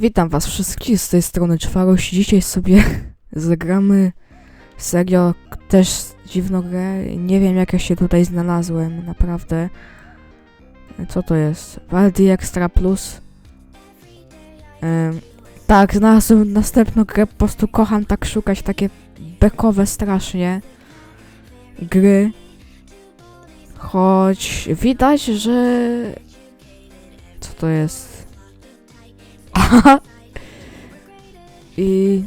Witam was wszystkich z tej strony Czwaroś. Dzisiaj sobie zagramy serio też dziwną grę. Nie wiem jak ja się tutaj znalazłem, naprawdę. Co to jest? Baldi Extra Plus. Tak, znalazłem następną grę, po prostu kocham tak szukać takie bekowe strasznie gry. Choć widać, że... Co to jest? I...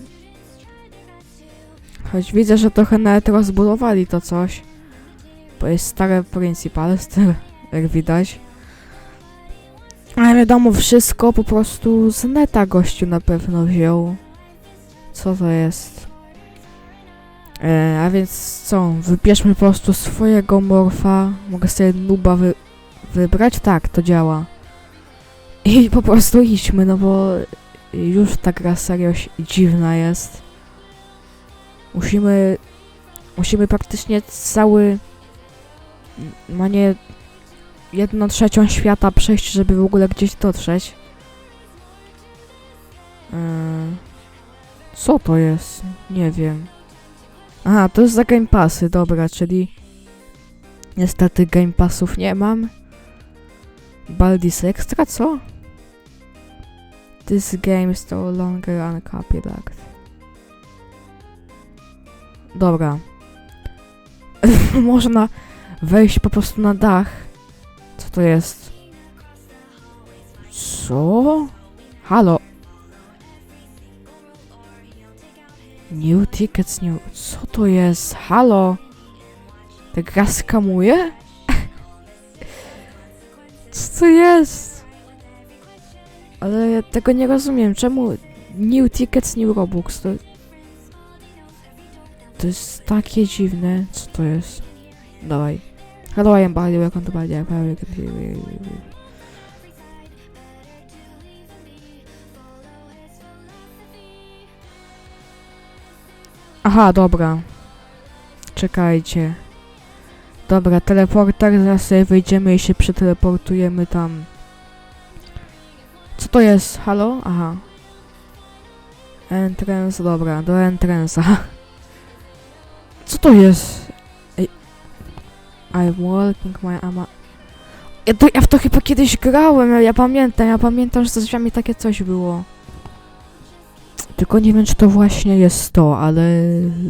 Choć widzę, że trochę nawet rozbudowali to coś. Bo jest stare Principal, stare, jak widać. Ale wiadomo, wszystko po prostu z neta gościu na pewno wziął. Co to jest? E, a więc co? Wybierzmy po prostu swojego morfa. Mogę sobie nuba wy wybrać? Tak, to działa. I po prostu idźmy, no bo już ta gra serio dziwna jest. Musimy... Musimy praktycznie cały... Ma nie... Jedną trzecią świata przejść, żeby w ogóle gdzieś dotrzeć. Yy, co to jest? Nie wiem. Aha, to jest za Game Passy, dobra, czyli... Niestety Game Passów nie mam. Baldis Extra, co? This game is no longer uncopyrighted. Dobra. Można wejść po prostu na dach. Co to jest? Co? Halo? New tickets, new... Co to jest? Halo? Ta gra skamuje? Co to jest? Ale ja tego nie rozumiem. Czemu new tickets, new robux? To... To jest takie dziwne. Co to jest? Dawaj. Hello, I am Bali, welcome to Bali. I'm good. Aha, dobra. Czekajcie. Dobra, teleporter, zaraz sobie wyjdziemy i się przeteleportujemy tam. Co to jest? Halo? Aha. Entrance, dobra, do entrance'a. Co to jest? Ej. I'm walking my ama... Ja, to, ja w to chyba kiedyś grałem, ja pamiętam, ja pamiętam, że z drzwiami takie coś było. Tylko nie wiem, czy to właśnie jest to, ale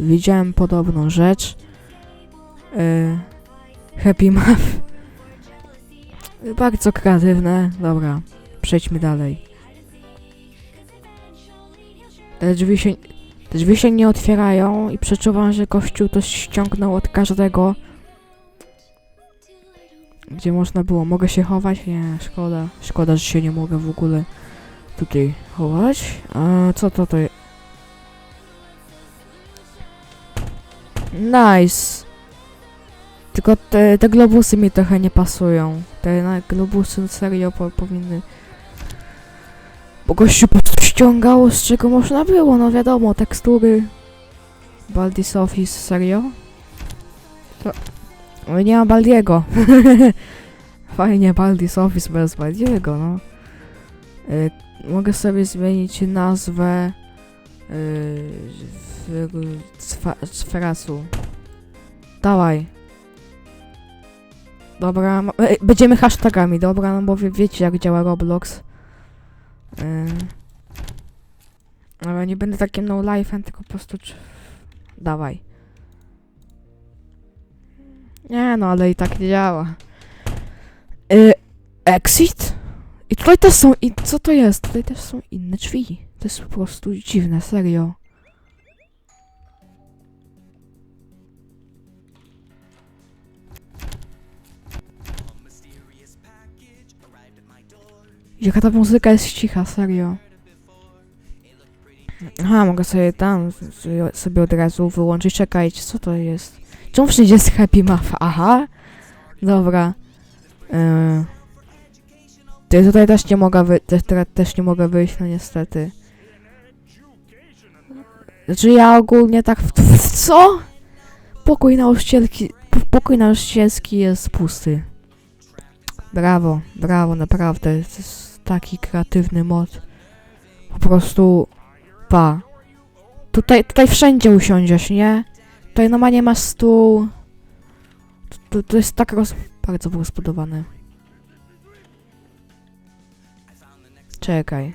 widziałem podobną rzecz. E, Happy Map. Bardzo kreatywne. Dobra, przejdźmy dalej. Te drzwi się, te drzwi się nie otwierają i przeczuwam, że kościół to ściągnął od każdego. Gdzie można było. Mogę się chować? Nie, szkoda. Szkoda, że się nie mogę w ogóle tutaj chować. A co to to jest? Nice. Tylko te, te globusy mi trochę nie pasują. Te globusy serio po, powinny... Bo gościu po prostu ściągał z czego można było, no wiadomo, tekstury. Baldis Office, serio? To... No nie ma Baldiego. Fajnie, Baldis Office bez Baldiego, no. Y, mogę sobie zmienić nazwę y, w, Sferasu. Dawaj. Dobra, e, będziemy hashtagami, dobra, no bo wie, wiecie jak działa Roblox. Yy. Ale nie będę takim no life'em, tylko po prostu... cz- Dawaj. Nie no, ale i tak nie działa. Yy, exit? I tutaj też są... I co to jest? Tutaj też są inne drzwi. To jest po prostu dziwne, serio. Jaka ta muzyka jest cicha, serio. Aha, mogę sobie tam sobie- od razu wyłączyć. Czekajcie, co to jest? Czemu wszędzie jest Happy Map? Aha. Dobra. Yy. Tutaj też nie mogę wy też, też nie mogę wyjść, no niestety. Znaczy ja ogólnie tak w, w co? Pokój nauczycielki, pokój nauczycielski jest pusty. Brawo, brawo, naprawdę. To jest taki kreatywny mod. Po prostu... Pa. Tutaj, tutaj wszędzie usiądziesz, nie? Tutaj normalnie masz stół. To, to, to jest tak roz... bardzo było zbudowane. Czekaj.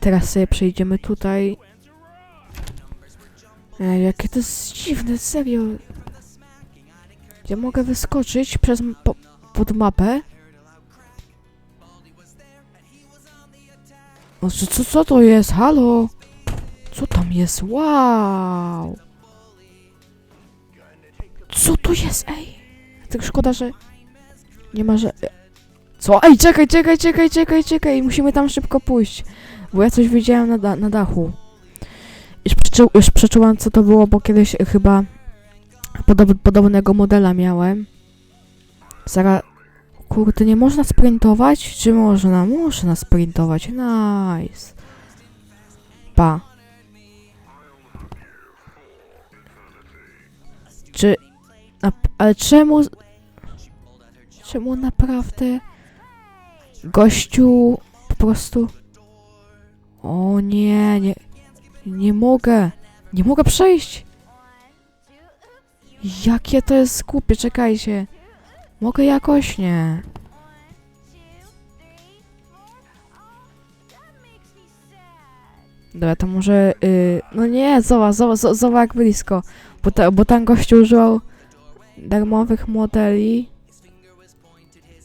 Teraz sobie przejdziemy tutaj. Ej, jakie to jest dziwne, serio. Ja mogę wyskoczyć przez po, pod mapę. O, co, co, co to jest? Halo? Co tam jest? Wow! Co to jest? Ej! Tak szkoda, że nie ma, że... Co? Ej, czekaj, czekaj, czekaj, czekaj, czekaj! Musimy tam szybko pójść. Bo ja coś widziałem na, da na dachu. Już, przeczu już przeczułam, co to było, bo kiedyś chyba podob podobnego modela miałem. Zaraz... Kurde, nie można sprintować? Czy można? Można sprintować. Nice. Pa. Czy... A, ale czemu... Czemu naprawdę... Gościu... Po prostu... O nie, nie... Nie mogę. Nie mogę przejść. Jakie to jest głupie, czekajcie. Mogę jakoś? Nie. Dobra, to może... y, no nie, zobacz, zobacz, zobacz jak blisko. Bo, ta, bo tam gościu używał darmowych modeli.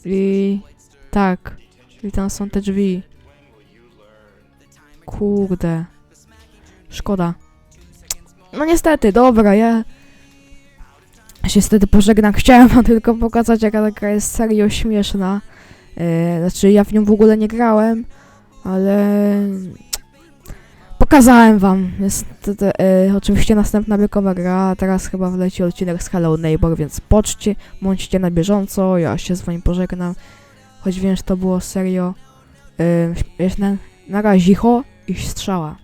I... Tak. I tam są te drzwi. Kurde. Szkoda. No niestety, dobra, ja się wtedy pożegnam. Chciałem wam tylko pokazać, jaka taka jest serio śmieszna. E, znaczy, ja w nią w ogóle nie grałem, ale pokazałem wam. Jest to, to, e, oczywiście następna wielkowa gra, teraz chyba wleci odcinek z Hello Neighbor, więc poczcie, bądźcie na bieżąco, ja się z wami pożegnam. Choć wiem, że to było serio e, śmieszne. Na razie, i strzała.